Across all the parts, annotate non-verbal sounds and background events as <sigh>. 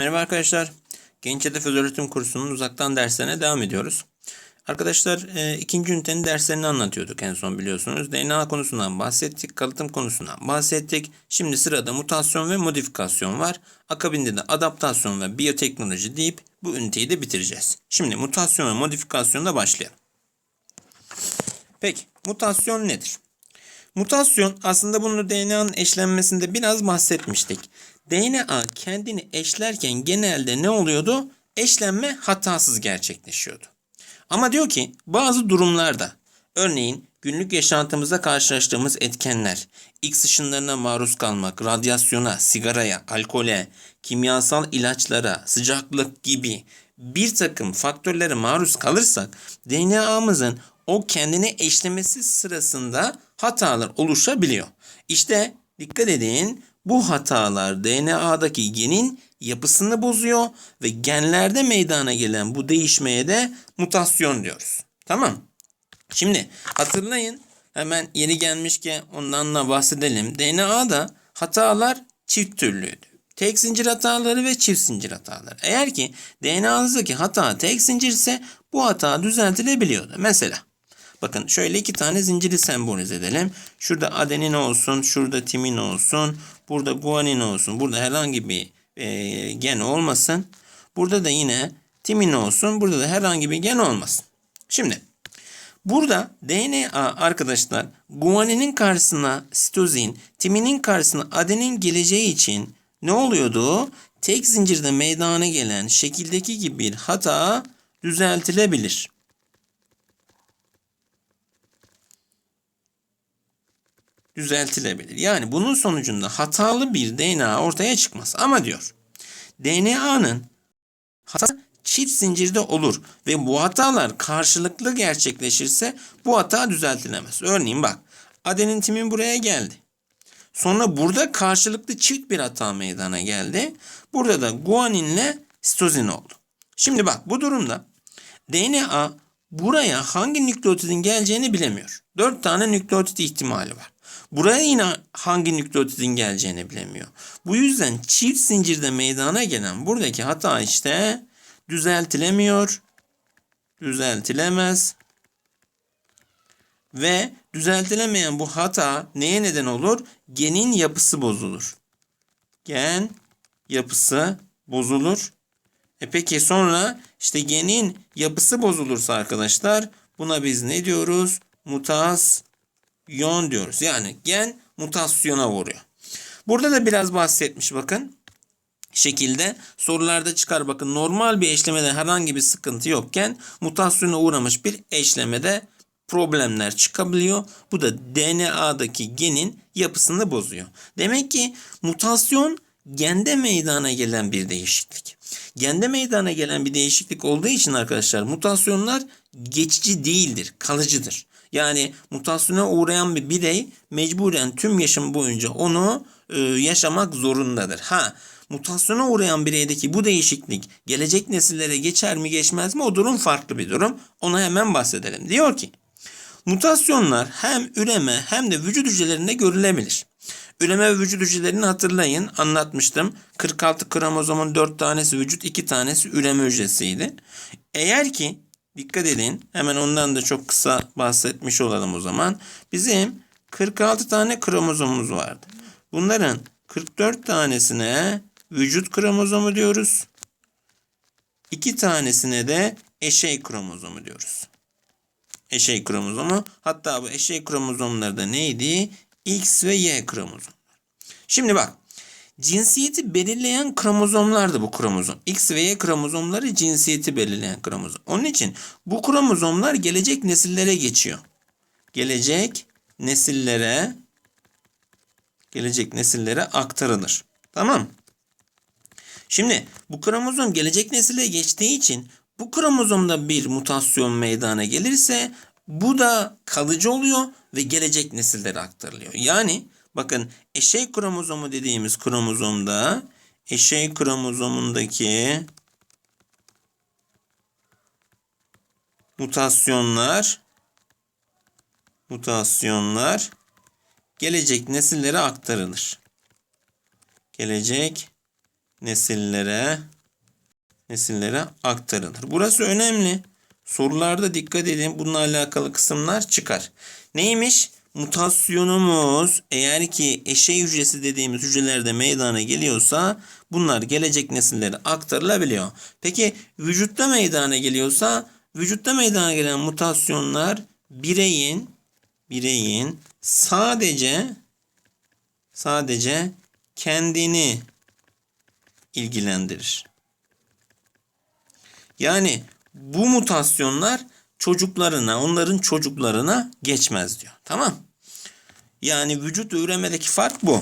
Merhaba arkadaşlar. Genç Hedef Öğretim Kursu'nun uzaktan derslerine devam ediyoruz. Arkadaşlar e, ikinci ünitenin derslerini anlatıyorduk en son biliyorsunuz. DNA konusundan bahsettik, kalıtım konusundan bahsettik. Şimdi sırada mutasyon ve modifikasyon var. Akabinde de adaptasyon ve biyoteknoloji deyip bu üniteyi de bitireceğiz. Şimdi mutasyon ve modifikasyonda başlayalım. Peki mutasyon nedir? Mutasyon aslında bunu DNA'nın eşlenmesinde biraz bahsetmiştik. DNA kendini eşlerken genelde ne oluyordu? Eşlenme hatasız gerçekleşiyordu. Ama diyor ki bazı durumlarda örneğin günlük yaşantımızda karşılaştığımız etkenler, X ışınlarına maruz kalmak, radyasyona, sigaraya, alkole, kimyasal ilaçlara, sıcaklık gibi bir takım faktörlere maruz kalırsak DNA'mızın o kendini eşlemesi sırasında hatalar oluşabiliyor. İşte dikkat edin bu hatalar DNA'daki genin yapısını bozuyor ve genlerde meydana gelen bu değişmeye de mutasyon diyoruz. Tamam. Şimdi hatırlayın hemen yeni gelmişken ondan da bahsedelim. DNA'da hatalar çift türlüydü. Tek zincir hataları ve çift zincir hataları. Eğer ki DNA'nızdaki hata tek zincir ise bu hata düzeltilebiliyordu. Mesela bakın şöyle iki tane zinciri sembolize edelim. Şurada adenin olsun, şurada timin olsun, burada guanin olsun. Burada herhangi bir e, gen olmasın. Burada da yine timin olsun. Burada da herhangi bir gen olmasın. Şimdi burada DNA arkadaşlar guaninin karşısına sitozin, timinin karşısına adenin geleceği için ne oluyordu? Tek zincirde meydana gelen şekildeki gibi bir hata düzeltilebilir. Düzeltilebilir. Yani bunun sonucunda hatalı bir DNA ortaya çıkmaz. Ama diyor DNA'nın hata çift zincirde olur ve bu hatalar karşılıklı gerçekleşirse bu hata düzeltilemez. Örneğin bak adenin timin buraya geldi. Sonra burada karşılıklı çift bir hata meydana geldi. Burada da guaninle sitozin oldu. Şimdi bak bu durumda DNA buraya hangi nükleotidin geleceğini bilemiyor. 4 tane nükleotit ihtimali var. Buraya yine hangi nükleotidin geleceğini bilemiyor. Bu yüzden çift zincirde meydana gelen buradaki hata işte düzeltilemiyor. Düzeltilemez. Ve düzeltilemeyen bu hata neye neden olur? Genin yapısı bozulur. Gen yapısı bozulur. E peki sonra işte genin yapısı bozulursa arkadaşlar buna biz ne diyoruz? Mutasyon diyoruz. Yani gen mutasyona vuruyor. Burada da biraz bahsetmiş bakın. Şekilde sorularda çıkar bakın normal bir eşlemede herhangi bir sıkıntı yokken mutasyona uğramış bir eşlemede problemler çıkabiliyor. Bu da DNA'daki genin yapısını bozuyor. Demek ki mutasyon gende meydana gelen bir değişiklik. Gende meydana gelen bir değişiklik olduğu için arkadaşlar mutasyonlar geçici değildir, kalıcıdır. Yani mutasyona uğrayan bir birey mecburen tüm yaşam boyunca onu e, yaşamak zorundadır. Ha mutasyona uğrayan bireydeki bu değişiklik gelecek nesillere geçer mi geçmez mi o durum farklı bir durum. Ona hemen bahsedelim. Diyor ki mutasyonlar hem üreme hem de vücut hücrelerinde görülebilir. Üreme ve vücut hücrelerini hatırlayın. Anlatmıştım. 46 kromozomun 4 tanesi vücut, 2 tanesi üreme hücresiydi. Eğer ki dikkat edin hemen ondan da çok kısa bahsetmiş olalım o zaman. Bizim 46 tane kromozomumuz vardı. Bunların 44 tanesine vücut kromozomu diyoruz. 2 tanesine de eşey kromozomu diyoruz. Eşey kromozomu. Hatta bu eşey kromozomları da neydi? X ve Y kromozomlar. Şimdi bak. Cinsiyeti belirleyen kromozomlardı bu kromozom. X ve Y kromozomları cinsiyeti belirleyen kromozom. Onun için bu kromozomlar gelecek nesillere geçiyor. Gelecek nesillere gelecek nesillere aktarılır. Tamam. Şimdi bu kromozom gelecek nesile geçtiği için bu kromozomda bir mutasyon meydana gelirse bu da kalıcı oluyor ve gelecek nesillere aktarılıyor. Yani bakın eşey kromozomu dediğimiz kromozomda eşey kromozomundaki mutasyonlar mutasyonlar gelecek nesillere aktarılır. Gelecek nesillere nesillere aktarılır. Burası önemli. Sorularda dikkat edin. Bununla alakalı kısımlar çıkar. Neymiş? Mutasyonumuz eğer ki eşey hücresi dediğimiz hücrelerde meydana geliyorsa bunlar gelecek nesillere aktarılabiliyor. Peki vücutta meydana geliyorsa vücutta meydana gelen mutasyonlar bireyin bireyin sadece sadece kendini ilgilendirir. Yani bu mutasyonlar çocuklarına, onların çocuklarına geçmez diyor. Tamam? Yani vücut üremedeki fark bu.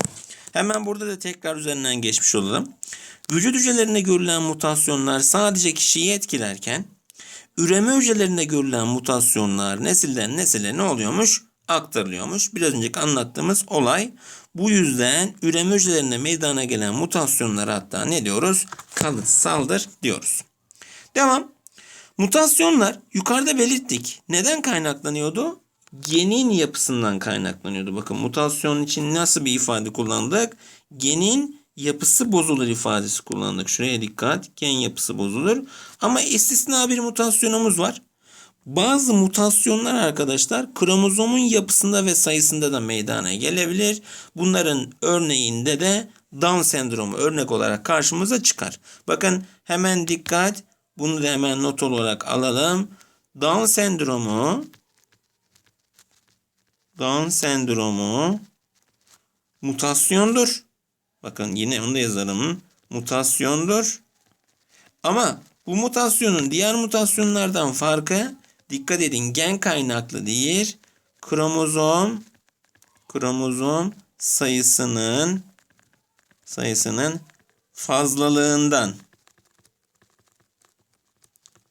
Hemen burada da tekrar üzerinden geçmiş olalım. Vücut hücrelerinde görülen mutasyonlar sadece kişiyi etkilerken üreme hücrelerinde görülen mutasyonlar nesilden nesile ne oluyormuş? Aktarılıyormuş. Biraz önceki anlattığımız olay. Bu yüzden üreme hücrelerinde meydana gelen mutasyonlara hatta ne diyoruz? Kalıtsaldır diyoruz. Devam. Mutasyonlar yukarıda belirttik. Neden kaynaklanıyordu? Genin yapısından kaynaklanıyordu. Bakın mutasyon için nasıl bir ifade kullandık? Genin yapısı bozulur ifadesi kullandık. Şuraya dikkat. Gen yapısı bozulur. Ama istisna bir mutasyonumuz var. Bazı mutasyonlar arkadaşlar kromozomun yapısında ve sayısında da meydana gelebilir. Bunların örneğinde de Down sendromu örnek olarak karşımıza çıkar. Bakın hemen dikkat. Bunu da hemen not olarak alalım. Down sendromu Down sendromu mutasyondur. Bakın yine onu da yazarım. Mutasyondur. Ama bu mutasyonun diğer mutasyonlardan farkı dikkat edin gen kaynaklı değil. Kromozom kromozom sayısının sayısının fazlalığından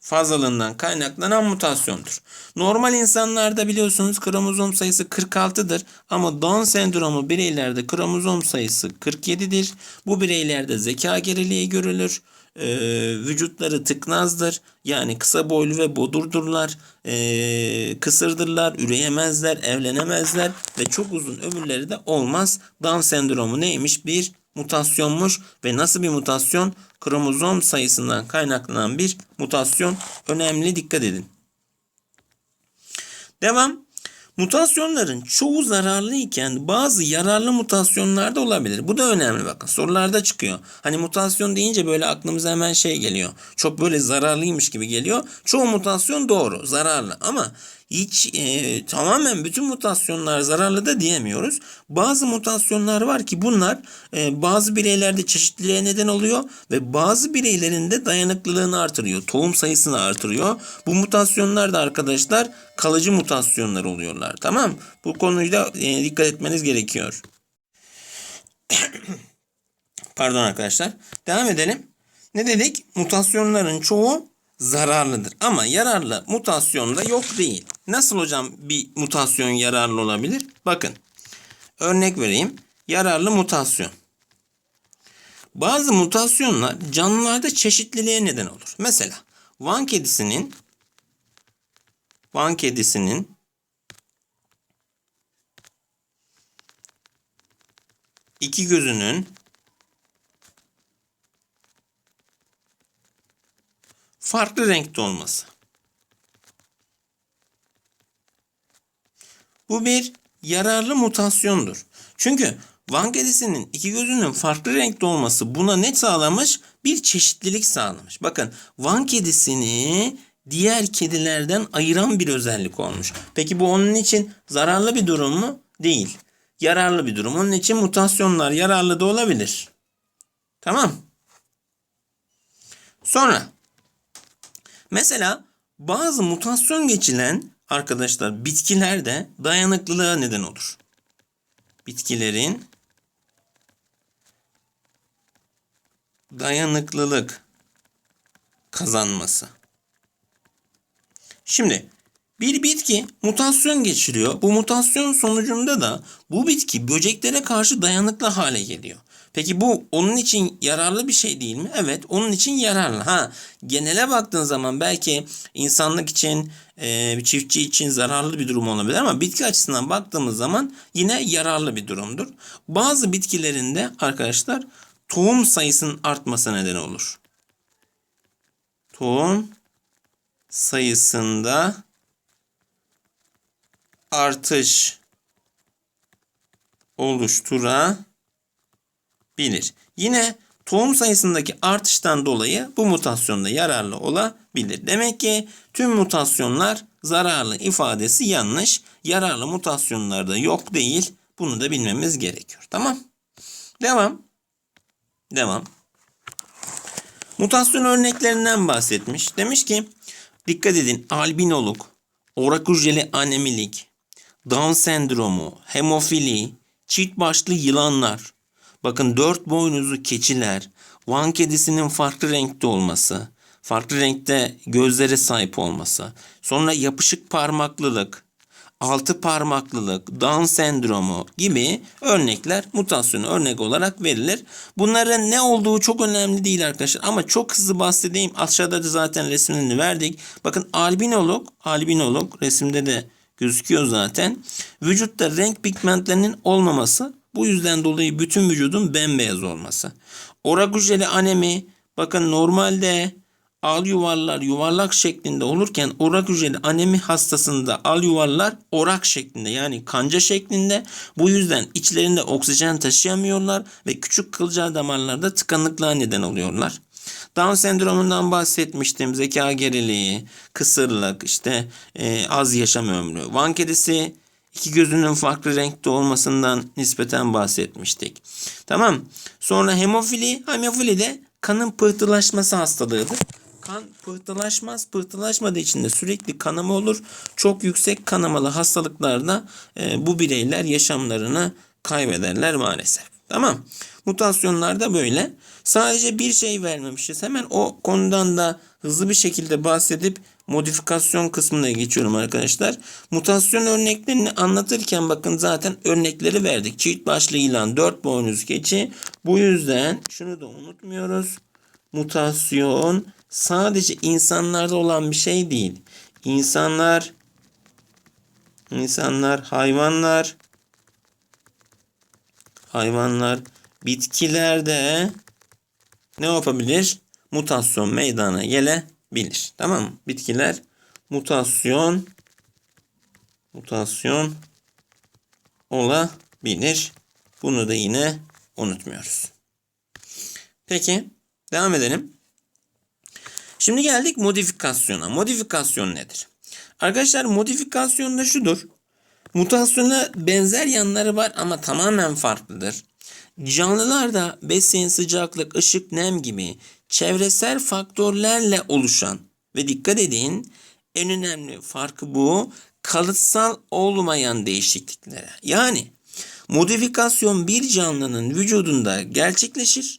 fazlalığından kaynaklanan mutasyondur. Normal insanlarda biliyorsunuz kromozom sayısı 46'dır ama Down sendromu bireylerde kromozom sayısı 47'dir. Bu bireylerde zeka geriliği görülür. Ee, vücutları tıknazdır. Yani kısa boylu ve bodurdurlar. Ee, kısırdırlar, üreyemezler, evlenemezler ve çok uzun ömürleri de olmaz. Down sendromu neymiş? Bir mutasyonmuş ve nasıl bir mutasyon? Kromozom sayısından kaynaklanan bir mutasyon. Önemli dikkat edin. Devam. Mutasyonların çoğu zararlı iken bazı yararlı mutasyonlar da olabilir. Bu da önemli bakın. Sorularda çıkıyor. Hani mutasyon deyince böyle aklımıza hemen şey geliyor. Çok böyle zararlıymış gibi geliyor. Çoğu mutasyon doğru, zararlı ama hiç e, tamamen bütün mutasyonlar zararlı da diyemiyoruz. Bazı mutasyonlar var ki bunlar e, bazı bireylerde çeşitliliğe neden oluyor ve bazı bireylerin de dayanıklılığını artırıyor. Tohum sayısını artırıyor. Bu mutasyonlar da arkadaşlar kalıcı mutasyonlar oluyorlar. Tamam? Bu konuyu e, dikkat etmeniz gerekiyor. <coughs> Pardon arkadaşlar. Devam edelim. Ne dedik? Mutasyonların çoğu zararlıdır. Ama yararlı mutasyon da yok değil. Nasıl hocam bir mutasyon yararlı olabilir? Bakın. Örnek vereyim. Yararlı mutasyon. Bazı mutasyonlar canlılarda çeşitliliğe neden olur. Mesela Van kedisinin Van kedisinin iki gözünün farklı renkte olması. Bu bir yararlı mutasyondur. Çünkü Van kedisinin iki gözünün farklı renkte olması buna ne sağlamış? Bir çeşitlilik sağlamış. Bakın Van kedisini diğer kedilerden ayıran bir özellik olmuş. Peki bu onun için zararlı bir durum mu? Değil. Yararlı bir durum. Onun için mutasyonlar yararlı da olabilir. Tamam. Sonra Mesela bazı mutasyon geçilen arkadaşlar bitkilerde dayanıklılığa neden olur. Bitkilerin dayanıklılık kazanması. Şimdi bir bitki mutasyon geçiriyor. Bu mutasyon sonucunda da bu bitki böceklere karşı dayanıklı hale geliyor. Peki bu onun için yararlı bir şey değil mi? Evet onun için yararlı. Ha genele baktığın zaman belki insanlık için e, çiftçi için zararlı bir durum olabilir ama bitki açısından baktığımız zaman yine yararlı bir durumdur. Bazı bitkilerinde arkadaşlar tohum sayısının artması neden olur. Tohum sayısında artış oluşturabilir. Yine tohum sayısındaki artıştan dolayı bu mutasyonda yararlı olabilir. Demek ki tüm mutasyonlar zararlı ifadesi yanlış. Yararlı mutasyonlarda yok değil. Bunu da bilmemiz gerekiyor. Tamam. Devam. Devam. Mutasyon örneklerinden bahsetmiş. Demiş ki dikkat edin albinoluk, orak hücreli anemilik, Down sendromu, hemofili, çift başlı yılanlar, bakın dört boynuzlu keçiler, Van kedisinin farklı renkte olması, farklı renkte gözlere sahip olması, sonra yapışık parmaklılık, altı parmaklılık, Down sendromu gibi örnekler mutasyonu örnek olarak verilir. Bunların ne olduğu çok önemli değil arkadaşlar ama çok hızlı bahsedeyim. Aşağıda da zaten resimlerini verdik. Bakın albinolog, albinolog resimde de gözüküyor zaten. Vücutta renk pigmentlerinin olmaması bu yüzden dolayı bütün vücudun bembeyaz olması. Orak hücreli anemi bakın normalde al yuvarlar yuvarlak şeklinde olurken orak hücreli anemi hastasında al yuvarlar orak şeklinde yani kanca şeklinde. Bu yüzden içlerinde oksijen taşıyamıyorlar ve küçük kılcal damarlarda tıkanıklığa neden oluyorlar. Down sendromundan bahsetmiştim. Zeka geriliği, kısırlık, işte e, az yaşam ömrü. Van kedisi iki gözünün farklı renkte olmasından nispeten bahsetmiştik. Tamam. Sonra hemofili, hemofili de kanın pıhtılaşması hastalığıdır. Kan pıhtılaşmaz. Pıhtılaşmadığı için de sürekli kanama olur. Çok yüksek kanamalı hastalıklarda e, bu bireyler yaşamlarını kaybederler maalesef. Tamam. Mutasyonlar da böyle. Sadece bir şey vermemişiz. Hemen o konudan da hızlı bir şekilde bahsedip modifikasyon kısmına geçiyorum arkadaşlar. Mutasyon örneklerini anlatırken bakın zaten örnekleri verdik. Çift başlı yılan, dört boynuz keçi. Bu yüzden şunu da unutmuyoruz. Mutasyon sadece insanlarda olan bir şey değil. İnsanlar, insanlar, hayvanlar, hayvanlar, bitkilerde ne yapabilir? Mutasyon meydana gelebilir. Tamam mı? Bitkiler mutasyon mutasyon olabilir. Bunu da yine unutmuyoruz. Peki devam edelim. Şimdi geldik modifikasyona. Modifikasyon nedir? Arkadaşlar modifikasyon da şudur. Mutasyona benzer yanları var ama tamamen farklıdır. Canlılarda besin, sıcaklık, ışık, nem gibi çevresel faktörlerle oluşan ve dikkat edin en önemli farkı bu kalıtsal olmayan değişikliklere. Yani modifikasyon bir canlının vücudunda gerçekleşir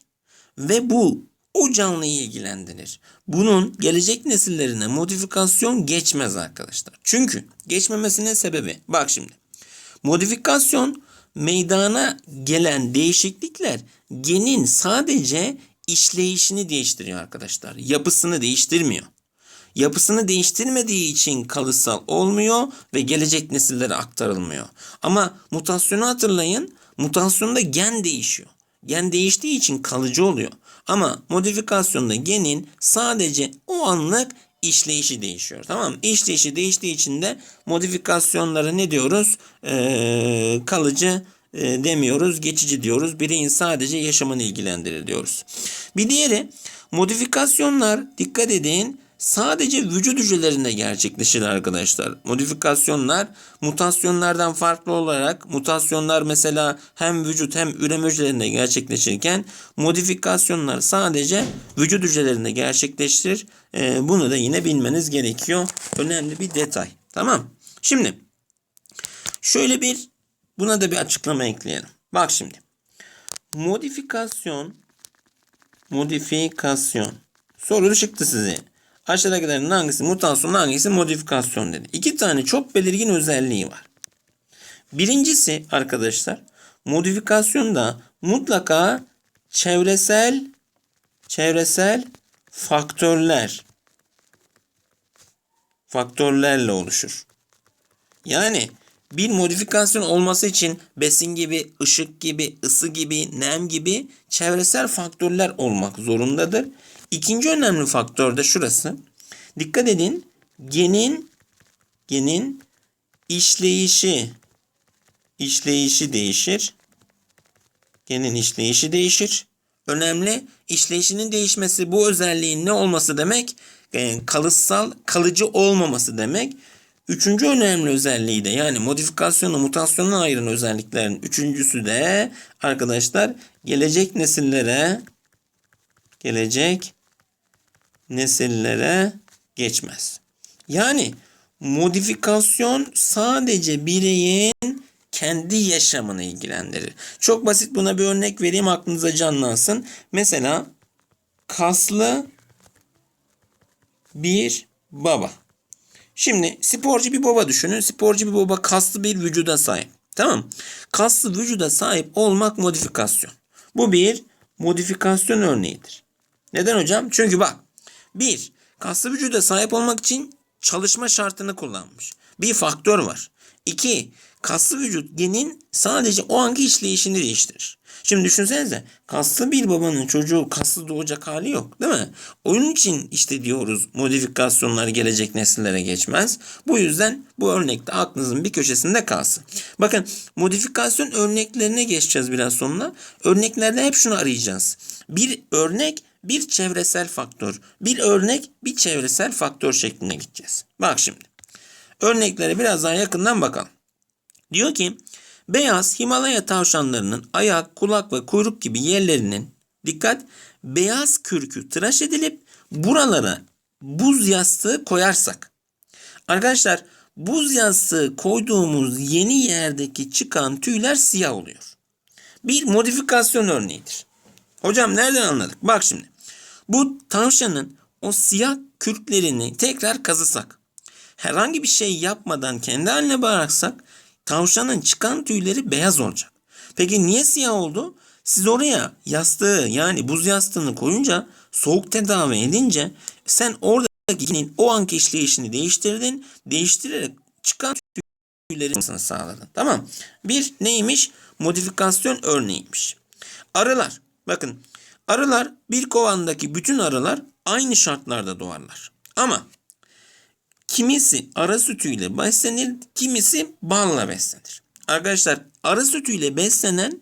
ve bu o canlıyı ilgilendirir. Bunun gelecek nesillerine modifikasyon geçmez arkadaşlar. Çünkü geçmemesinin sebebi bak şimdi. Modifikasyon meydana gelen değişiklikler genin sadece işleyişini değiştiriyor arkadaşlar. Yapısını değiştirmiyor. Yapısını değiştirmediği için kalıtsal olmuyor ve gelecek nesillere aktarılmıyor. Ama mutasyonu hatırlayın. Mutasyonda gen değişiyor. Gen değiştiği için kalıcı oluyor. Ama modifikasyonda genin sadece o anlık işleyişi değişiyor. Tamam mı? İşleyişi değiştiği için de modifikasyonlara ne diyoruz? Ee, kalıcı e, demiyoruz. Geçici diyoruz. Bireyin sadece yaşamını ilgilendirir diyoruz. Bir diğeri modifikasyonlar dikkat edin sadece vücut hücrelerinde gerçekleşir arkadaşlar. Modifikasyonlar mutasyonlardan farklı olarak mutasyonlar mesela hem vücut hem üreme hücrelerinde gerçekleşirken modifikasyonlar sadece vücut hücrelerinde gerçekleşir. Ee, bunu da yine bilmeniz gerekiyor. Önemli bir detay. Tamam. Şimdi şöyle bir buna da bir açıklama ekleyelim. Bak şimdi. Modifikasyon modifikasyon soru çıktı size. Aşağıdakilerin hangisi mutasyon hangisi modifikasyon dedi. İki tane çok belirgin özelliği var. Birincisi arkadaşlar modifikasyonda mutlaka çevresel çevresel faktörler faktörlerle oluşur. Yani bir modifikasyon olması için besin gibi, ışık gibi, ısı gibi, nem gibi çevresel faktörler olmak zorundadır. İkinci önemli faktör de şurası. Dikkat edin. Genin genin işleyişi işleyişi değişir. Genin işleyişi değişir. Önemli işleyişinin değişmesi bu özelliğin ne olması demek? Kalıtsal, kalıcı olmaması demek. Üçüncü önemli özelliği de yani modifikasyonu mutasyondan ayıran özelliklerin üçüncüsü de arkadaşlar gelecek nesillere gelecek nesillere geçmez. Yani modifikasyon sadece bireyin kendi yaşamını ilgilendirir. Çok basit buna bir örnek vereyim aklınıza canlansın. Mesela kaslı bir baba. Şimdi sporcu bir baba düşünün. Sporcu bir baba kaslı bir vücuda sahip. Tamam Kaslı vücuda sahip olmak modifikasyon. Bu bir modifikasyon örneğidir. Neden hocam? Çünkü bak. Bir, kaslı vücuda sahip olmak için çalışma şartını kullanmış. Bir faktör var. İki, kaslı vücut genin sadece o anki işleyişini değiştirir. Şimdi düşünsenize kaslı bir babanın çocuğu kaslı doğacak hali yok değil mi? Onun için işte diyoruz modifikasyonlar gelecek nesillere geçmez. Bu yüzden bu örnekte aklınızın bir köşesinde kalsın. Bakın modifikasyon örneklerine geçeceğiz biraz sonra. Örneklerde hep şunu arayacağız. Bir örnek bir çevresel faktör. Bir örnek bir çevresel faktör şeklinde gideceğiz. Bak şimdi. Örneklere biraz daha yakından bakalım. Diyor ki beyaz Himalaya tavşanlarının ayak, kulak ve kuyruk gibi yerlerinin dikkat beyaz kürkü tıraş edilip buralara buz yastığı koyarsak. Arkadaşlar buz yastığı koyduğumuz yeni yerdeki çıkan tüyler siyah oluyor. Bir modifikasyon örneğidir. Hocam nereden anladık? Bak şimdi. Bu tavşanın o siyah kürklerini tekrar kazısak. Herhangi bir şey yapmadan kendi haline bıraksak tavşanın çıkan tüyleri beyaz olacak. Peki niye siyah oldu? Siz oraya yastığı yani buz yastığını koyunca soğuk tedavi edince sen oradaki o anki işleyişini değiştirdin. Değiştirerek çıkan tüyleri sağladın. Tamam. Bir neymiş? Modifikasyon örneğiymiş. Arılar. Bakın arılar bir kovandaki bütün arılar aynı şartlarda doğarlar. Ama kimisi arı sütüyle beslenir, kimisi balla beslenir. Arkadaşlar arı sütüyle beslenen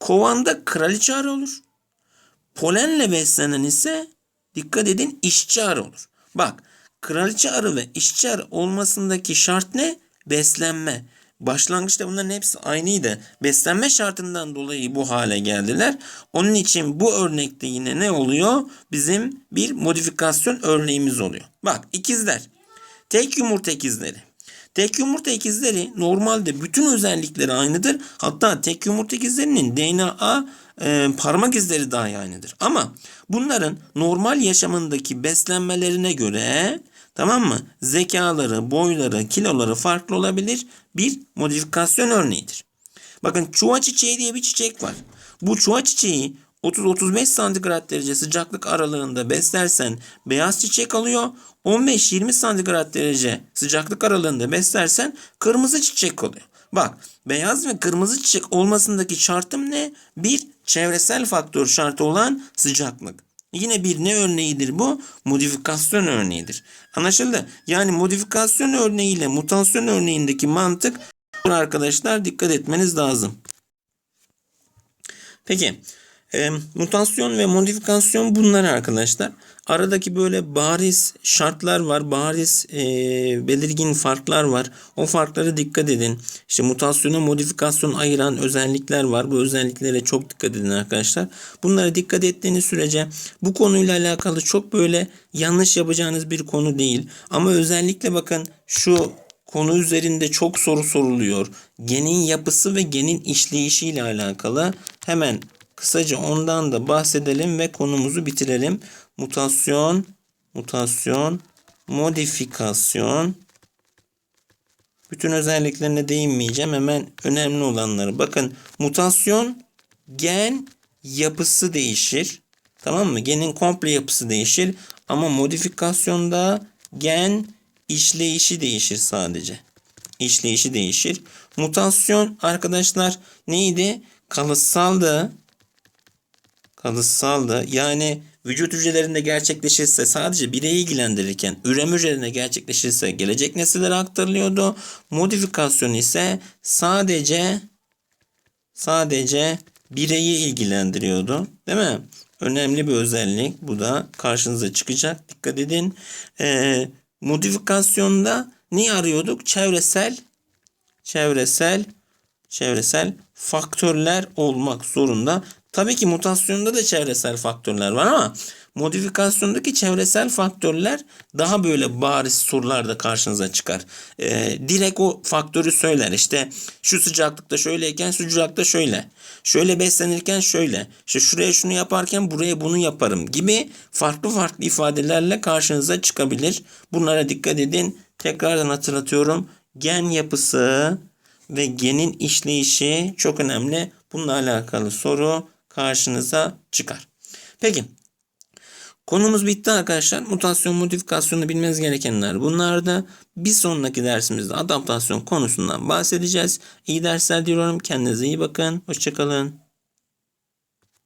kovanda kraliçe arı olur. Polenle beslenen ise dikkat edin işçi arı olur. Bak kraliçe arı ve işçi arı olmasındaki şart ne? Beslenme. Başlangıçta bunların hepsi aynıydı. Beslenme şartından dolayı bu hale geldiler. Onun için bu örnekte yine ne oluyor? Bizim bir modifikasyon örneğimiz oluyor. Bak ikizler. Tek yumurta ikizleri. Tek yumurta ikizleri normalde bütün özellikleri aynıdır. Hatta tek yumurta ikizlerinin DNA e, parmak izleri dahi aynıdır. Ama bunların normal yaşamındaki beslenmelerine göre tamam mı? Zekaları, boyları, kiloları farklı olabilir. Bir modifikasyon örneğidir. Bakın çuha çiçeği diye bir çiçek var. Bu çuha çiçeği 30-35 santigrat derece sıcaklık aralığında beslersen beyaz çiçek alıyor. 15-20 santigrat derece sıcaklık aralığında beslersen kırmızı çiçek oluyor. Bak beyaz ve kırmızı çiçek olmasındaki şartım ne? Bir çevresel faktör şartı olan sıcaklık. Yine bir ne örneğidir bu? Modifikasyon örneğidir. Anlaşıldı? Yani modifikasyon örneğiyle mutasyon örneğindeki mantık arkadaşlar dikkat etmeniz lazım. Peki e, mutasyon ve modifikasyon bunlar arkadaşlar. Aradaki böyle bariz şartlar var, bariz e, belirgin farklar var. O farklara dikkat edin. İşte mutasyona modifikasyon ayıran özellikler var. Bu özelliklere çok dikkat edin arkadaşlar. Bunlara dikkat ettiğiniz sürece bu konuyla alakalı çok böyle yanlış yapacağınız bir konu değil. Ama özellikle bakın şu konu üzerinde çok soru soruluyor. Genin yapısı ve genin işleyişiyle alakalı hemen Kısaca ondan da bahsedelim ve konumuzu bitirelim. Mutasyon, mutasyon, modifikasyon. Bütün özelliklerine değinmeyeceğim. Hemen önemli olanları. Bakın mutasyon gen yapısı değişir. Tamam mı? Genin komple yapısı değişir. Ama modifikasyonda gen işleyişi değişir sadece. işleyişi değişir. Mutasyon arkadaşlar neydi? Kalıtsaldı. Kalıtsaldı. Yani vücut hücrelerinde gerçekleşirse sadece bireyi ilgilendirirken üreme hücrelerinde gerçekleşirse gelecek nesillere aktarılıyordu. Modifikasyon ise sadece sadece bireyi ilgilendiriyordu. Değil mi? Önemli bir özellik. Bu da karşınıza çıkacak. Dikkat edin. Ee, modifikasyonda ne arıyorduk? Çevresel çevresel çevresel faktörler olmak zorunda. Tabii ki mutasyonda da çevresel faktörler var ama modifikasyondaki çevresel faktörler daha böyle bariz sorularda karşınıza çıkar. Ee, direkt o faktörü söyler. İşte şu sıcaklıkta şöyleyken sıcaklıkta şöyle. Şöyle beslenirken şöyle. İşte şuraya şunu yaparken buraya bunu yaparım gibi farklı farklı ifadelerle karşınıza çıkabilir. Bunlara dikkat edin. Tekrardan hatırlatıyorum. Gen yapısı ve genin işleyişi çok önemli. Bununla alakalı soru karşınıza çıkar. Peki konumuz bitti arkadaşlar. Mutasyon, modifikasyonu bilmeniz gerekenler bunlardı. Bir sonraki dersimizde adaptasyon konusundan bahsedeceğiz. İyi dersler diliyorum. Kendinize iyi bakın. Hoşçakalın.